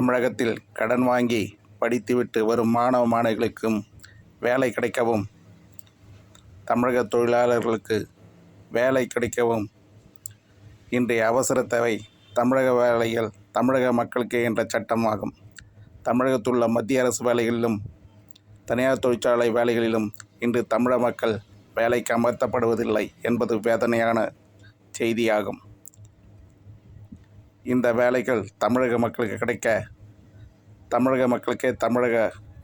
தமிழகத்தில் கடன் வாங்கி படித்துவிட்டு வரும் மாணவ மாணவிகளுக்கும் வேலை கிடைக்கவும் தமிழக தொழிலாளர்களுக்கு வேலை கிடைக்கவும் இன்றைய அவசர தேவை தமிழக வேலைகள் தமிழக மக்களுக்கு என்ற சட்டமாகும். தமிழகத்தில் உள்ள மத்திய அரசு வேலைகளிலும் தனியார் தொழிற்சாலை வேலைகளிலும் இன்று தமிழக மக்கள் வேலைக்கு அமர்த்தப்படுவதில்லை என்பது வேதனையான செய்தியாகும். இந்த வேலைகள் தமிழக மக்களுக்கு கிடைக்க தமிழக மக்களுக்கே தமிழக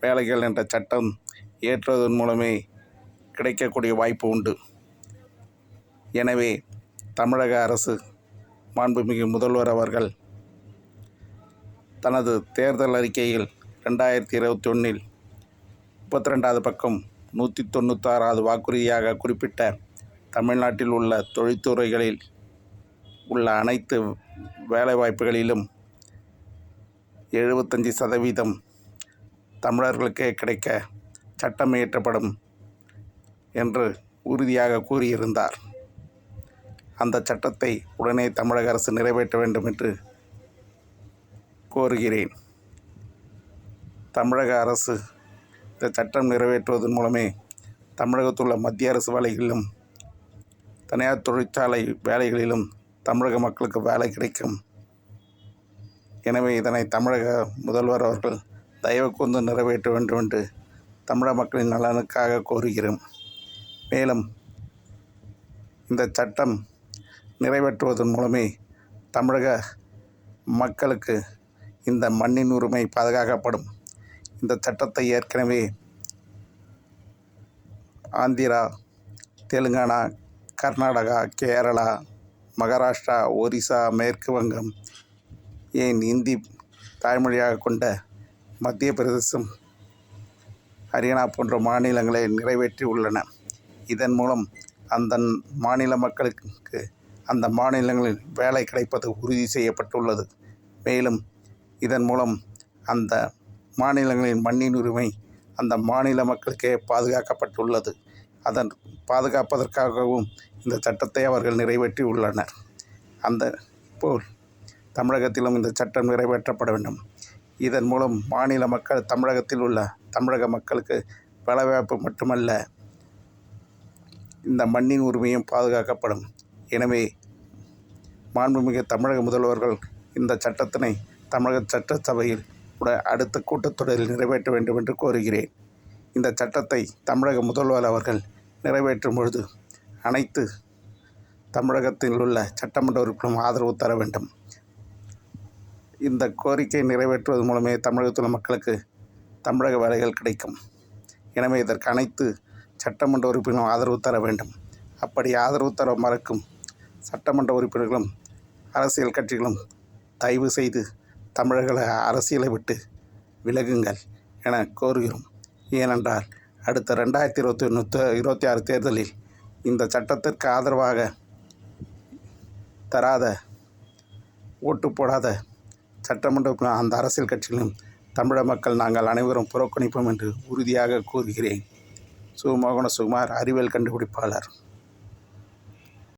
வேலைகள் என்ற சட்டம் ஏற்றுவதன் மூலமே கிடைக்கக்கூடிய வாய்ப்பு உண்டு. எனவே தமிழக அரசு மாண்புமிகு முதல்வர் அவர்கள் தனது தேர்தல் அறிக்கையில் ரெண்டாயிரத்தி இருபத்தி ஒன்றில் முப்பத்தி ரெண்டாவது பக்கம் நூற்றி தொண்ணூத்தாறாவது வாக்குறுதியாக குறிப்பிட்ட தமிழ்நாட்டில் உள்ள தொழில்துறைகளில் உள்ள அனைத்து வேலைவாய்ப்புகளிலும் எழுபத்தஞ்சி சதவீதம் தமிழர்களுக்கே கிடைக்க சட்டம் இயற்றப்படும் என்று உறுதியாக கூறியிருந்தார். அந்த சட்டத்தை உடனே தமிழக அரசு நிறைவேற்ற வேண்டும் என்று கோருகிறேன். தமிழக அரசு இந்த சட்டம் நிறைவேற்றுவதன் மூலமே தமிழகத்தில் உள்ள மத்திய அரசு வேலைகளிலும் தனியார் தொழிற்சாலை வேலைகளிலும் தமிழக மக்களுக்கு வேலை கிடைக்கும். எனவே இதனை தமிழக முதல்வர் அவர்கள் தயவு கூர்ந்து நிறைவேற்ற வேண்டும் என்று தமிழக மக்களின் நலனுக்காக கோருகிறோம். மேலும் இந்த சட்டம் நிறைவேற்றுவதன் மூலமே தமிழக மக்களுக்கு இந்த மண்ணின் உரிமை பாதுகாக்கப்படும். இந்த சட்டத்தை ஏற்கனவே ஆந்திரா தெலுங்கானா கர்நாடகா கேரளா மகாராஷ்டிரா ஒரிசா மேற்கு வங்கம் ஏன் இந்தி தாய்மொழியாக கொண்ட மத்திய பிரதேசம் ஹரியானா போன்ற மாநிலங்களை நிறைவேற்றி உள்ளன. இதன் மூலம் அந்த மாநில மக்களுக்கு அந்த மாநிலங்களில் வேலை கிடைப்பது உறுதி செய்யப்பட்டுள்ளது. மேலும் இதன் மூலம் அந்த மாநிலங்களின் மண்ணின் உரிமை அந்த மாநில மக்களுக்கே பாதுகாக்கப்பட்டுள்ளது. அதன் பாதுகாப்பதற்காகவும் இந்த சட்டத்தை அவர்கள் நிறைவேற்றி உள்ளனர். அந்த போல் தமிழகத்திலும் இந்த சட்டம் நிறைவேற்றப்பட வேண்டும். இதன் மூலம் மாநில மக்கள் தமிழகத்தில் உள்ள தமிழக மக்களுக்கு வேலைவாய்ப்பு மட்டுமல்ல இந்த மண்ணின் உரிமையும் பாதுகாக்கப்படும். எனவே மாண்புமிகு தமிழக முதல்வர்கள் இந்த சட்டத்தினை தமிழக சட்டசபையில் கூட அடுத்த கூட்டத்தொடரில் நிறைவேற்ற வேண்டும் என்று கோருகிறேன். இந்த சட்டத்தை தமிழக முதல்வர் அவர்கள் நிறைவேற்றும் பொழுது அனைத்து தமிழகத்தில் உள்ள சட்டமன்ற உறுப்பினரும் ஆதரவு தர வேண்டும். இந்த கோரிக்கை நிறைவேற்றுவது மூலமே தமிழகத்தில் மக்களுக்கு தமிழக வேலைகள் கிடைக்கும். எனவே இதற்கு அனைத்து சட்டமன்ற உறுப்பினரும் ஆதரவு தர வேண்டும். அப்படி ஆதரவு தர மறுக்கும் சட்டமன்ற உறுப்பினர்களும் அரசியல் கட்சிகளும் தயவு செய்து தமிழக அரசியலை விட்டு விலகுங்கள் என கோருகிறோம். ஏனென்றால் அடுத்த ரெண்டாயிரத்தி இருபத்தி ஒன்று இருபத்தி ஆறு தேர்தலில் இந்த சட்டத்திற்கு ஆதரவாக தராத ஓட்டு போடாத சட்டமன்ற அந்த அரசியல் கட்சிகளும் தமிழக மக்கள் நாங்கள் அனைவரும் புறக்கணிப்போம் என்று உறுதியாக கூறுகிறேன். சு சுகுமார் அறிவியல் கண்டுபிடிப்பாளர்.